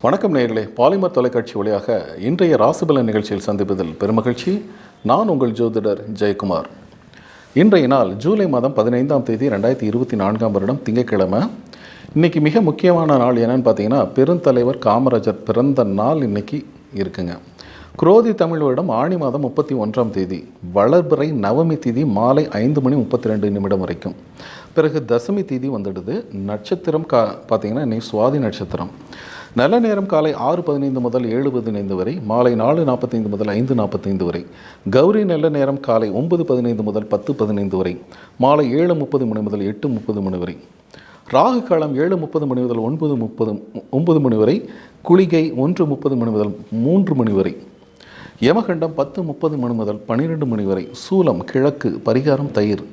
வணக்கம் நேர்களே பாலிமர் தொலைக்காட்சி வழியாக இன்றைய ராசிபலன் நிகழ்ச்சியில் சந்திப்பதில் பெருமகிழ்ச்சி. நான் உங்கள் ஜோதிடர் ஜெயக்குமார். இன்றைய நாள் ஜூலை மாதம் பதினைந்தாம் தேதி ரெண்டாயிரத்தி இருபத்தி நான்காம் வருடம் திங்கட்கிழமை. இன்னைக்கு மிக முக்கியமான நாள் என்னென்னு பார்த்தீங்கன்னா பெருந்தலைவர் காமராஜர் பிறந்த நாள் இன்னைக்கு இருக்குங்க. குரோதி தமிழ் வருடம் ஆணி மாதம் முப்பத்தி ஒன்றாம் தேதி. வளர்பிறை நவமி தேதி மாலை ஐந்து மணி முப்பத்தி ரெண்டு நிமிடம் வரைக்கும். பிறகு தசமி தேதி வந்துடுது. நட்சத்திரம் கா பார்த்தீங்கன்னா இன்றைக்கி சுவாதி நட்சத்திரம். நல்ல நேரம் காலை ஆறு பதினைந்து முதல் ஏழு பதினைந்து வரை மாலை நாலு நாற்பத்தைந்து முதல் ஐந்து நாற்பத்தைந்து வரை கௌரி நல்ல நேரம் காலை ஒன்பது பதினைந்து முதல் பத்து பதினைந்து வரை மாலை ஏழு முப்பது மணி முதல் எட்டு முப்பது மணி வரை. ராகு காலம் ஏழு முப்பது மணி முதல் ஒன்பது முப்பது ஒன்பது மணி வரை குளிகை ஒன்று முப்பது மணி முதல் மூன்று மணி வரை. யமகண்டம் பத்து முப்பது மணி முதல் பன்னிரெண்டு மணி வரை. சூலம் கிழக்கு பரிகாரம் தயிர்.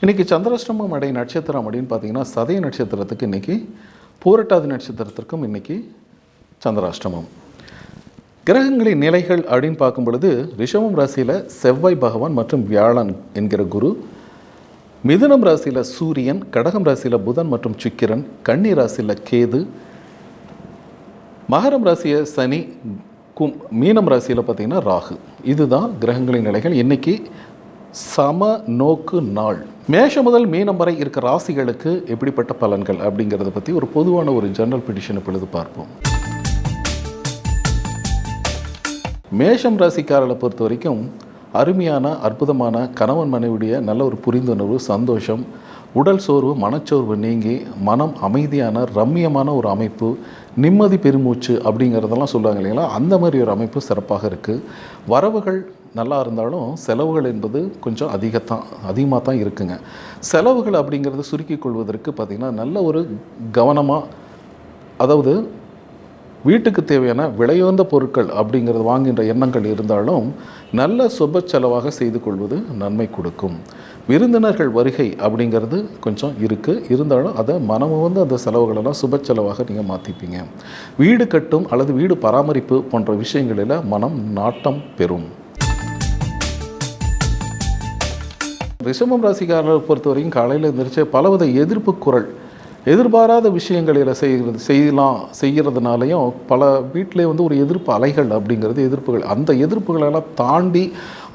இன்றைக்கி சந்திராஷ்டமம் அடை நட்சத்திரம் அப்படின்னு பார்த்தீங்கன்னா சதய நட்சத்திரத்துக்கு இன்றைக்கி பூரட்டாதி நட்சத்திரத்திற்கும் இன்றைக்கி சந்திராஷ்டமம். கிரகங்களின் நிலைகள் அப்படின்னு பார்க்கும் பொழுது ரிஷபம் ராசியில் செவ்வாய் பகவான் மற்றும் வியாழன் என்கிற குரு. மிதுனம் ராசியில் சூரியன் கடகம் ராசியில் புதன் மற்றும் சுக்கிரன் கன்னி ராசியில் கேது. மகரம் ராசியை சனி கும் மீனம் ராசியில் பார்த்தீங்கன்னா ராகு. இதுதான் கிரகங்களின் நிலைகள். இன்னைக்கு சம நோக்கு நாள். மேஷம் முதல் மீனம் வரை இருக்க ராசிகளுக்கு எப்படிப்பட்ட பலன்கள் அப்படிங்கிறத பற்றி ஒரு பொதுவான ஒரு ஜெனரல் பிடிஷன் இப்பொழுது பார்ப்போம். மேஷம் ராசிக்காரர்களை பொறுத்த வரைக்கும் அருமையான அற்புதமான கணவன் மனைவியுடைய நல்ல ஒரு புரிந்துணர்வு சந்தோஷம் உடல் சோர்வு மனச்சோர்வு நீங்கி மனம் அமைதியான ரம்மியமான ஒரு அமைப்பு நிம்மதி பெருமூச்சு அப்படிங்கிறதெல்லாம் சொல்லுவாங்க இல்லைங்களா? அந்த மாதிரி ஒரு அமைப்பு சிறப்பாக இருக்குது வரவுகள் நல்லா இருந்தாலும் செலவுகள் என்பது கொஞ்சம் அதிகத்தான் அதிகமாக தான் இருக்குங்க. செலவுகள் அப்படிங்கிறது சுருக்கிக் கொள்வதற்கு பார்த்திங்கன்னா நல்ல ஒரு கவனமாக அதாவது வீட்டுக்கு தேவையான விலையுந்த பொருட்கள் அப்படிங்கிறது வாங்குகின்ற எண்ணங்கள் இருந்தாலும் நல்ல சுப செலவாக செய்து கொள்வது நன்மை கொடுக்கும். விருந்தினர்கள் வருகை அப்படிங்கிறது கொஞ்சம் இருக்குது இருந்தாலும் அதை மனமு வந்து அந்த செலவுகளெல்லாம் சுப செலவாக நீங்கள் மாற்றிப்பீங்க வீடு கட்டும் அல்லது வீடு பராமரிப்பு போன்ற விஷயங்களில் மனம் நாட்டம் பெறும். ரிஷபம் ராசிக்காரர்களை பொறுத்த வரைக்கும் காலையில் எழுந்திரிச்சு பலவித எதிர்ப்பு குரல் எதிர்பாராத விஷயங்களில் செய்கிறது செய்யலாம் செய்கிறதுனாலையும் பல வீட்டிலே வந்து ஒரு எதிர்ப்பு அலைகள் அப்படிங்கிறது எதிர்ப்புகள் அந்த எதிர்ப்புகளெல்லாம் தாண்டி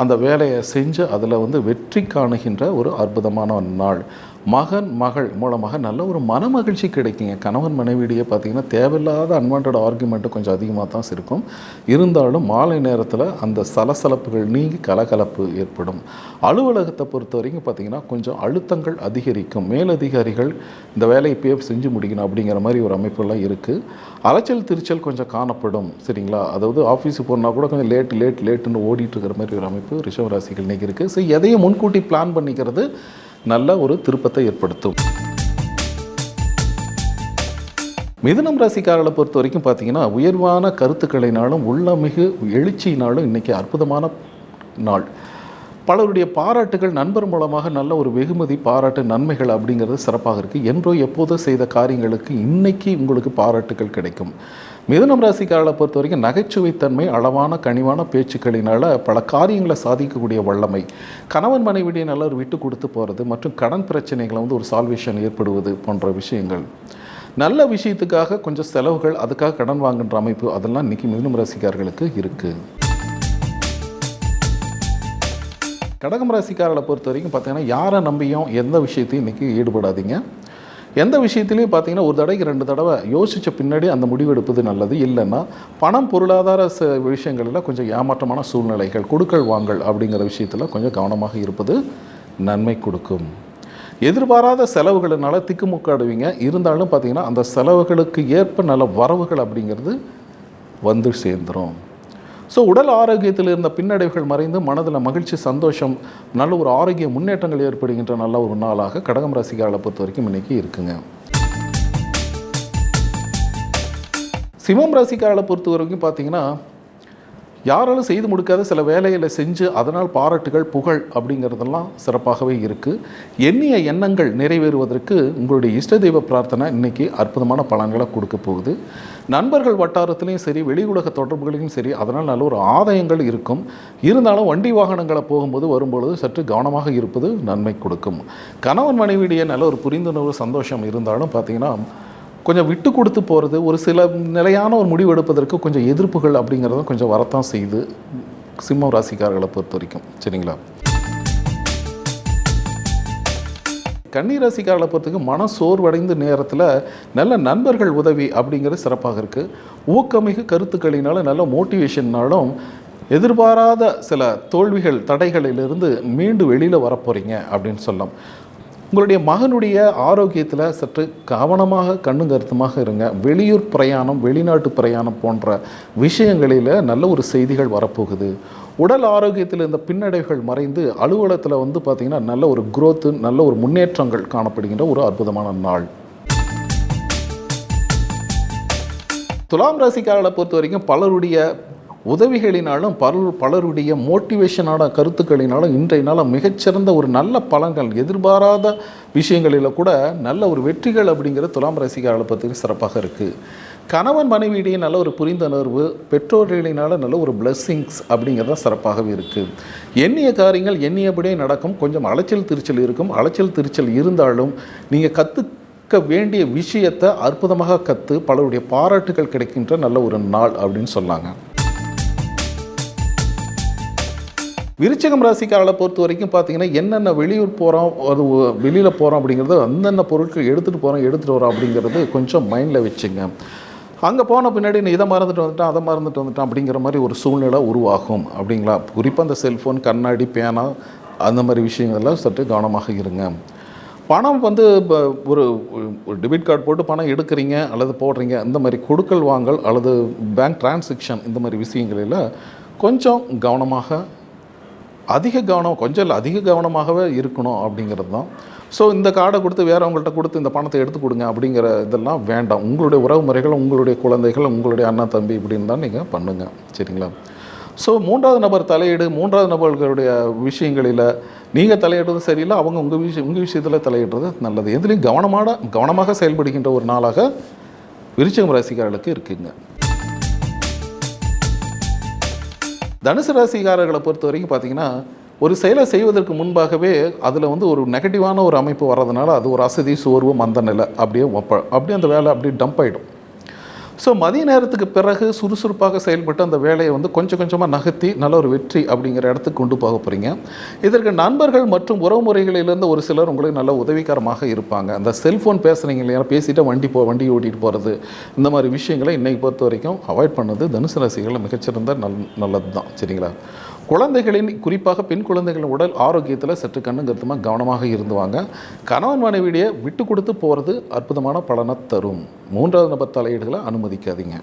அந்த வேலையை செஞ்சு அதில் வந்து வெற்றி காணுகின்ற ஒரு அற்புதமான நாள். மகன் மகள் மூலமாக நல்ல ஒரு மன மகிழ்ச்சி கிடைக்குங்க. கணவன் மனைவியிடையே பார்த்தீங்கன்னா தேவையில்லாத அன்வான்ட் ஆர்குமெண்ட்டு கொஞ்சம் அதிகமாக தான் இருக்கும். இருந்தாலும் மாலை நேரத்தில் அந்த சலசலப்புகள் நீங்கி கலகலப்பு ஏற்படும். அலுவலகத்தை பொறுத்த வரைக்கும் பார்த்தீங்கன்னா கொஞ்சம் அழுத்தங்கள் அதிகரிக்கும். மேலதிகாரிகள் இந்த வேலையை இப்பயே செஞ்சு முடிக்கணும் அப்படிங்கிற மாதிரி ஒரு அமைப்பெல்லாம் இருக்குது அலைச்சல் திருச்சல் கொஞ்சம் காணப்படும் சரிங்களா? அதாவது ஆஃபீஸுக்கு போனால் கூட கொஞ்சம் லேட் லேட் லேட்டுன்னு ஓடிட்டு இருக்கிற மாதிரி ஒரு அமைப்பு ரிஷவ ராசிகள் இன்றைக்கி இருக்குது ஸோ எதையும் முன்கூட்டி பிளான் பண்ணிக்கிறது நல்ல ஒரு திருப்பத்தை ஏற்படுத்தும். மிதுனம் ராசிக்காரர்களை பொறுத்த வரைக்கும் பார்த்தீங்கன்னா உயர்வான கருத்துக்களினாலும் உள்ளமிகு எழுச்சியினாலும் இன்றைக்கி அற்புதமான நாள். பலருடைய பாராட்டுகள் நண்பர் மூலமாக நல்ல ஒரு வெகுமதி பாராட்டு நன்மைகள் அப்படிங்கிறது சிறப்பாக இருக்குது என்றோ எப்போதோ செய்த காரியங்களுக்கு இன்றைக்கி உங்களுக்கு பாராட்டுகள் கிடைக்கும். மிதுனம் ராசிக்காரர்களை பொறுத்த வரைக்கும் நகைச்சுவைத்தன்மை அளவான கனிவான பேச்சுக்களினால் பல காரியங்களை சாதிக்கக்கூடிய வல்லமை. கணவன் மனைவிடைய நல்ல ஒரு விட்டு கொடுத்து போகிறது மற்றும் கடன் பிரச்சனைகளை வந்து ஒரு சால்வேஷன் ஏற்படுவது போன்ற விஷயங்கள். நல்ல விஷயத்துக்காக கொஞ்சம் செலவுகள் அதுக்காக கடன் வாங்குன்ற அமைப்பு அதெல்லாம் இன்றைக்கி மிதுனம் ராசிக்காரர்களுக்கு இருக்குது கடகம் ராசிக்காரர்களை பொறுத்த வரைக்கும் பார்த்தீங்கன்னா யாரை நம்பியும் எந்த விஷயத்தையும் இன்றைக்கி ஈடுபடாதீங்க. எந்த விஷயத்துலையும் பார்த்தீங்கன்னா ஒரு தடவைக்கு ரெண்டு தடவை யோசித்த பின்னாடி அந்த முடிவு எடுப்பது நல்லது. இல்லைன்னா பணம் பொருளாதார ச விஷயங்களில் கொஞ்சம் ஏமாற்றமான சூழ்நிலைகள் கொடுக்கல் வாங்கல் அப்படிங்கிற விஷயத்தில் கொஞ்சம் கவனமாக இருப்பது நன்மை கொடுக்கும். எதிர்பாராத செலவுகளினால திக்குமுக்காடுவீங்க. இருந்தாலும் பார்த்தீங்கன்னா அந்த செலவுகளுக்கு ஏற்ப நல்ல வரவுகள் அப்படிங்கிறது வந்து சேர்ந்துடும் ஸோ உடல் ஆரோக்கியத்தில் இருந்த பின்னடைவுகள் மறைந்து மனதில் மகிழ்ச்சி சந்தோஷம் நல்ல ஒரு ஆரோக்கிய முன்னேற்றங்கள் ஏற்படுகின்ற நல்ல ஒரு நாளாக கடகம் ராசிக்காரர்களை பொறுத்த வரைக்கும் இன்றைக்கி இருக்குங்க. சிவம் ராசிக்காரர்களை பொறுத்த வரைக்கும் பார்த்தீங்கன்னா யாராலும் செய்து முடிக்காத சில வேலைகளை செஞ்சு அதனால் பாராட்டுகள் புகழ் அப்படிங்கிறதெல்லாம் சிறப்பாகவே இருக்குது எண்ணிய எண்ணங்கள் நிறைவேறுவதற்கு உங்களுடைய இஷ்ட தெய்வ பிரார்த்தனை இன்றைக்கி அற்புதமான பலன்களை கொடுக்க போகுது. நண்பர்கள் வட்டாரத்துலேயும் சரி வெளி உலக தொடர்புகளையும் சரி அதனால் நல்ல ஒரு ஆதாயங்கள் இருக்கும். இருந்தாலும் வண்டி வாகனங்களை போகும்போது வரும்பொழுது சற்று கவனமாக இருப்பது நன்மை கொடுக்கும். கணவன் மனைவியிடையே நல்ல ஒரு புரிந்துணர்வு சந்தோஷம் இருந்தாலும் பார்த்தீங்கன்னா கொஞ்சம் விட்டு கொடுத்து போகிறது ஒரு சில நிலையான ஒரு முடிவு எடுப்பதற்கு கொஞ்சம் எதிர்ப்புகள் அப்படிங்கிறதும் கொஞ்சம் வரத்தான் செய்யுது சிம்ம ராசிக்காரர்களை பொறுத்த வரைக்கும். சரிங்களா? கன்னிராசிக்காரர்களை பொறுத்தவரைக்கும் மன சோர்வடைந்த நேரத்தில் நல்ல நண்பர்கள் உதவி அப்படிங்கிறது சிறப்பாக இருக்குது ஊக்கமிகு கருத்துக்களினாலும் நல்ல மோட்டிவேஷன்னாலும் எதிர்பாராத சில தோல்விகள் தடைகளிலிருந்து மீண்டு வெளியில் வரப்போகிறீங்க அப்படின்னு சொல்லலாம். உங்களுடைய மகனுடைய ஆரோக்கியத்தில் சற்று கவனமாக கண்ணும் கருத்துமாக இருங்க. வெளியூர் பிரயாணம் வெளிநாட்டு பிரயாணம் போன்ற விஷயங்களில் நல்ல ஒரு செய்திகள் வரப்போகுது. உடல் ஆரோக்கியத்தில் இந்த பின்னடைவுகள் மறைந்து அலுவலகத்தில் வந்து பார்த்திங்கன்னா நல்ல ஒரு குரோத்து நல்ல ஒரு முன்னேற்றங்கள் காணப்படுகின்ற ஒரு அற்புதமான நாள். துலாம் ராசிக்காரர்களை பொறுத்த வரைக்கும் பலருடைய உதவிகளினாலும் பல பலருடைய மோட்டிவேஷனான கருத்துக்களினாலும் இன்றைய நாளும் மிகச்சிறந்த ஒரு நல்ல பலன்கள் எதிர்பாராத விஷயங்களில் கூட நல்ல ஒரு வெற்றிகள் அப்படிங்கிற துலாம் ரசிகர்களை பற்றி சிறப்பாக இருக்குது கணவன் மனைவியிடையே நல்ல ஒரு புரிந்துணர்வு பெற்றோர்களினால நல்ல ஒரு பிளெஸ்ஸிங்ஸ் அப்படிங்கிறது தான் சிறப்பாகவே இருக்குது எண்ணிய காரியங்கள் எண்ணியபடியே நடக்கும். கொஞ்சம் அலைச்சல் திருச்சல் இருக்கும். அலைச்சல் திருச்சல் இருந்தாலும் நீங்கள் கற்றுக்க வேண்டிய விஷயத்தை அற்புதமாக கற்று பலருடைய பாராட்டுகள் கிடைக்கின்ற நல்ல ஒரு நாள் அப்படின்னு சொன்னாங்க. விருச்சகம் ராசிக்காரர்களை பொறுத்த வரைக்கும் பார்த்தீங்கன்னா என்னென்ன வெளியூர் போகிறோம் அது வெளியில் போகிறோம் அப்படிங்கிறது அந்தந்த பொருட்கள் எடுத்துகிட்டு போகிறோம் எடுத்துகிட்டு வரோம் அப்படிங்கிறது கொஞ்சம் மைண்டில் வச்சுங்க. அங்கே போன பின்னாடி நீ இதை மறந்துட்டு வந்துட்டான் அதை மறந்துட்டு வந்துட்டான் அப்படிங்கிற மாதிரி ஒரு சூழ்நிலை உருவாகும். அப்படிங்களா? குறிப்பாக அந்த செல்ஃபோன் கண்ணாடி பேனா அந்த மாதிரி விஷயங்கள்லாம் சற்று கவனமாக இருங்க. பணம் வந்து இப்போ ஒரு டெபிட் கார்டு போட்டு பணம் எடுக்கிறீங்க அல்லது போடுறீங்க இந்த மாதிரி கொடுக்கல் வாங்கல் அல்லது பேங்க் டிரான்சாக்ஷன் இந்த மாதிரி விஷயங்களில் கொஞ்சம் கவனமாக அதிக கவனம் கொஞ்சம் இல்லை அதிக கவனமாகவே இருக்கணும் அப்படிங்கிறது தான். ஸோ இந்த கார்டை கொடுத்து வேறவங்கள்ட்ட கொடுத்து இந்த பணத்தை எடுத்து கொடுங்க அப்படிங்கிற இதெல்லாம் வேண்டாம். உங்களுடைய உறவு முறைகள் உங்களுடைய குழந்தைகள் உங்களுடைய அண்ணா தம்பி இப்படின்னு தான் நீங்கள் பண்ணுங்கள் சரிங்களா? ஸோ மூன்றாவது நபர் தலையீடு மூன்றாவது நபர்களுடைய விஷயங்களில் நீங்கள் தலையிடுறது சரியில்லை அவங்க உங்கள் விஷயம் உங்கள் விஷயத்தில் தலையிடுறது நல்லது. எதுலேயும் கவனமான கவனமாக செயல்படுகின்ற ஒரு நாளாக விருச்சகம் ராசிக்காரர்களுக்கு இருக்குங்க. தனுசு ராசிகாரர்களை பொறுத்த வரைக்கும் பார்த்தீங்கன்னா ஒரு செயலை செய்வதற்கு முன்பாகவே அதில் வந்து ஒரு நெகட்டிவான ஒரு அமைப்பு வர்றதுனால அது ஒரு அசதி சோர்வு மந்த நிலை. அப்படியே அப்படியே அந்த வேலை அப்படியே டம்ப் ஆகிடும் ஸோ மதிய நேரத்துக்கு பிறகு சுறுசுறுப்பாக செயல்பட்டு அந்த வேலையை வந்து கொஞ்சம் கொஞ்சமாக நகர்த்தி நல்ல ஒரு வெற்றி அப்படிங்கிற இடத்துக்கு கொண்டு போக போகிறீங்க இதற்கு நண்பர்கள் மற்றும் உறவுமுறைகளிலிருந்து ஒரு சிலர் உங்களுக்கு நல்ல உதவிகரமாக இருப்பாங்க. அந்த செல்ஃபோன் பேசுகிறீங்க இல்லையா? பேசிட்டு வண்டி போ வண்டி ஓட்டிகிட்டு போகிறது இந்த மாதிரி விஷயங்களை இன்றைக்கி பொறுத்த வரைக்கும் அவாய்ட் பண்ணது தனுசு ராசிகளில் மிகச்சிறந்த நல் நல்லது தான் சரிங்களா? குழந்தைகளின் குறிப்பாக பெண் குழந்தைகளின் உடல் ஆரோக்கியத்தில் சற்று கண்ணும் கருத்துமாக கவனமாக இருந்துவாங்க கணவன் மனைவிடைய விட்டு கொடுத்து போகிறது அற்புதமான பலனை தரும். மூன்றாவது நபர் தலையீடுகளை அனுமதிக்காதீங்க.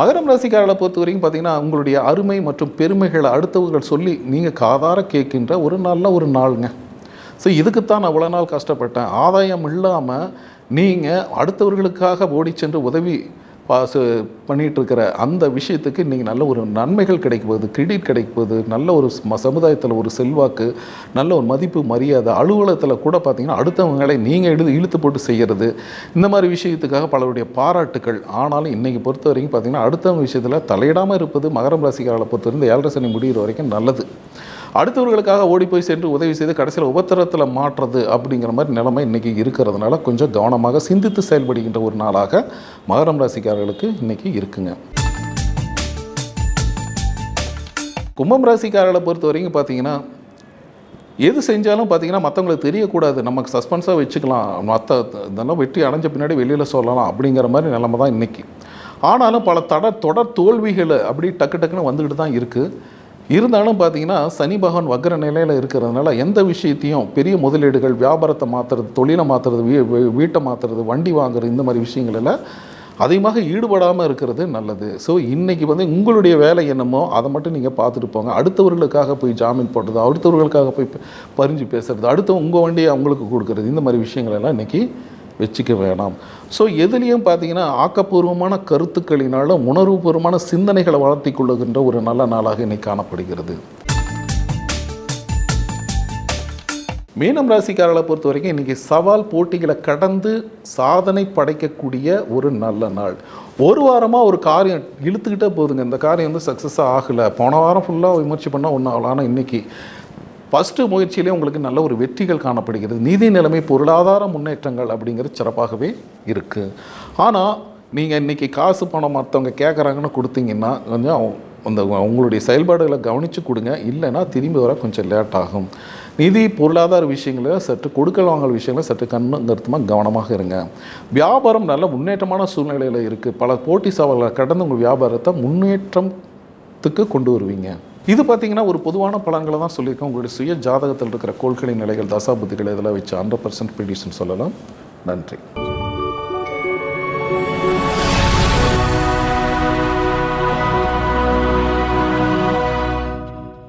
மகரம் ராசிக்காரர்களை பொறுத்த வரைக்கும் பார்த்தீங்கன்னா உங்களுடைய அருமை மற்றும் பெருமைகளை அடுத்தவர்கள் சொல்லி நீங்கள் காதார கேட்கின்ற ஒரு நாளில் ஒரு நாளுங்க. ஸோ இதுக்குத்தான் நான் அவ்வளோ நாள் கஷ்டப்பட்டேன். ஆதாயம் இல்லாமல் நீங்கள் அடுத்தவர்களுக்காக ஓடி சென்று உதவி பாசு பண்ணிகிட்ருக்கிற அந்த விஷயத்துக்கு இன்றைக்கி நல்ல ஒரு நன்மைகள் கிடைக்குவது கிரெடிட் கிடைக்குவது நல்ல ஒரு சமுதாயத்தில் ஒரு செல்வாக்கு நல்ல ஒரு மதிப்பு மரியாதை அலுவலகத்தில் கூட பார்த்தீங்கன்னா அடுத்தவங்களை நீங்கள் எழுது இழுத்து போட்டு செய்கிறது இந்த மாதிரி விஷயத்துக்காக பலருடைய பாராட்டுக்கள். ஆனாலும் இன்றைக்கி பொறுத்த வரைக்கும் பார்த்தீங்கன்னா அடுத்தவங்க விஷயத்தில் தலையிடாமல் இருப்பது மகரம் ராசிக்காரர்களை பொறுத்த இந்த ஏழரை சனி முடிகிற வரைக்கும் நல்லது. அடுத்தவர்களுக்காக ஓடி போய் சென்று உதவி செய்து கடைசியில் உபத்திரத்தில் மாற்றுறது அப்படிங்கிற மாதிரி நிலைமை இன்றைக்கி இருக்கிறதுனால கொஞ்சம் கவனமாக சிந்தித்து செயல்படுகின்ற ஒரு நாளாக மகரம் ராசிக்காரர்களுக்கு இன்றைக்கி இருக்குங்க. கும்பம் ராசிக்காரர்களை பொறுத்த வரைக்கும் பார்த்தீங்கன்னா எது செஞ்சாலும் பார்த்தீங்கன்னா மற்றவங்களுக்கு தெரியக்கூடாது. நமக்கு சஸ்பென்ஸாக வச்சுக்கலாம். மற்ற இதெல்லாம் வெற்றி அடைஞ்ச பின்னாடி வெளியில் சொல்லலாம் அப்படிங்கிற மாதிரி நிலைமை தான் இன்றைக்கி ஆனாலும் பல தட தொடர் தோல்விகள் அப்படி டக்கு டக்குன்னு வந்துக்கிட்டு தான் இருக்குது இருந்தாலும் பார்த்தீங்கன்னா சனி பகவான் வக்ர நிலையில் இருக்கிறதுனால எந்த விஷயத்தையும் பெரிய முதலீடுகள் வியாபாரத்தை மாற்றுறது தொழிலை மாற்றுறது வீ வீட்டை மாற்றுறது வண்டி வாங்குறது இந்த மாதிரி விஷயங்களில் அதிகமாக ஈடுபடாமல் இருக்கிறது நல்லது. ஸோ இன்றைக்கி வந்து உங்களுடைய வேலை என்னமோ அதை மட்டும் நீங்கள் பார்த்துட்டு போங்க. அடுத்தவர்களுக்காக போய் ஜாமீன் போடுறது அடுத்தவர்களுக்காக போய் பறிஞ்சு பரிஞ்சு பேசுறது அடுத்த உங்கள் வண்டியை அவங்களுக்கு கொடுக்குறது இந்த மாதிரி விஷயங்கள் எல்லாம் இன்றைக்கி வச்சுக்க வேணாம். ஸோ எதுலேயும் பார்த்தீங்கன்னா ஆக்கப்பூர்வமான கருத்துக்களினால் உணர்வுபூர்வமான சிந்தனைகளை வளர்த்தி கொள்ளுகின்ற ஒரு நல்ல நாளாக இன்னைக்கு காணப்படுகிறது. மீனம் ராசிக்காரர்களை பொறுத்த வரைக்கும் இன்றைக்கி சவால் போட்டிகளை கடந்து சாதனை படைக்கக்கூடிய ஒரு நல்ல நாள். ஒரு வாரமாக ஒரு காரியம் இழுத்துக்கிட்டே போகுதுங்க இந்த காரியம் வந்து சக்ஸஸாக ஆகலை. போன வாரம் ஃபுல்லாக விமர்சி பண்ணால் ஒன்றும் ஆகலாம் ஆனால் இன்றைக்கி ஃபஸ்ட்டு முயற்சியிலே உங்களுக்கு நல்ல ஒரு வெற்றிகள் காணப்படுகிறது. நிதி நிலைமை பொருளாதார முன்னேற்றங்கள் அப்படிங்கிறது சிறப்பாகவே இருக்குது ஆனால் நீங்கள் இன்றைக்கி காசு பணம் மற்றவங்க கேட்குறாங்கன்னு கொடுத்தீங்கன்னா கொஞ்சம் அந்த உங்களுடைய செயல்பாடுகளை கவனித்து கொடுங்க. இல்லைன்னா திரும்பி வர கொஞ்சம் லேட் ஆகும். நிதி பொருளாதார விஷயங்களில் சற்று கொடுக்கல் வாங்கல் விஷயங்களில் சற்று கண்ணுங்கருத்துமாக கவனமாக இருங்க. வியாபாரம் நல்ல முன்னேற்றமான சூழ்நிலையில் இருக்குது பல போட்டி சவால்களை கடந்து உங்கள் வியாபாரத்தை முன்னேற்றத்துக்கு கொண்டு வருவீங்க. இது பார்த்தீங்கன்னா ஒரு பொதுவான பலன்களை தான் சொல்லியிருக்கேன். உங்களுடைய சுய ஜாதகத்தில் இருக்கிற கோள்களின் நிலைகள் தசாபுத்திகளை இதெல்லாம் வச்சு ஹண்ட்ரட் பர்சன்ட் ப்ரிடியூஷன் சொல்லலாம். நன்றி.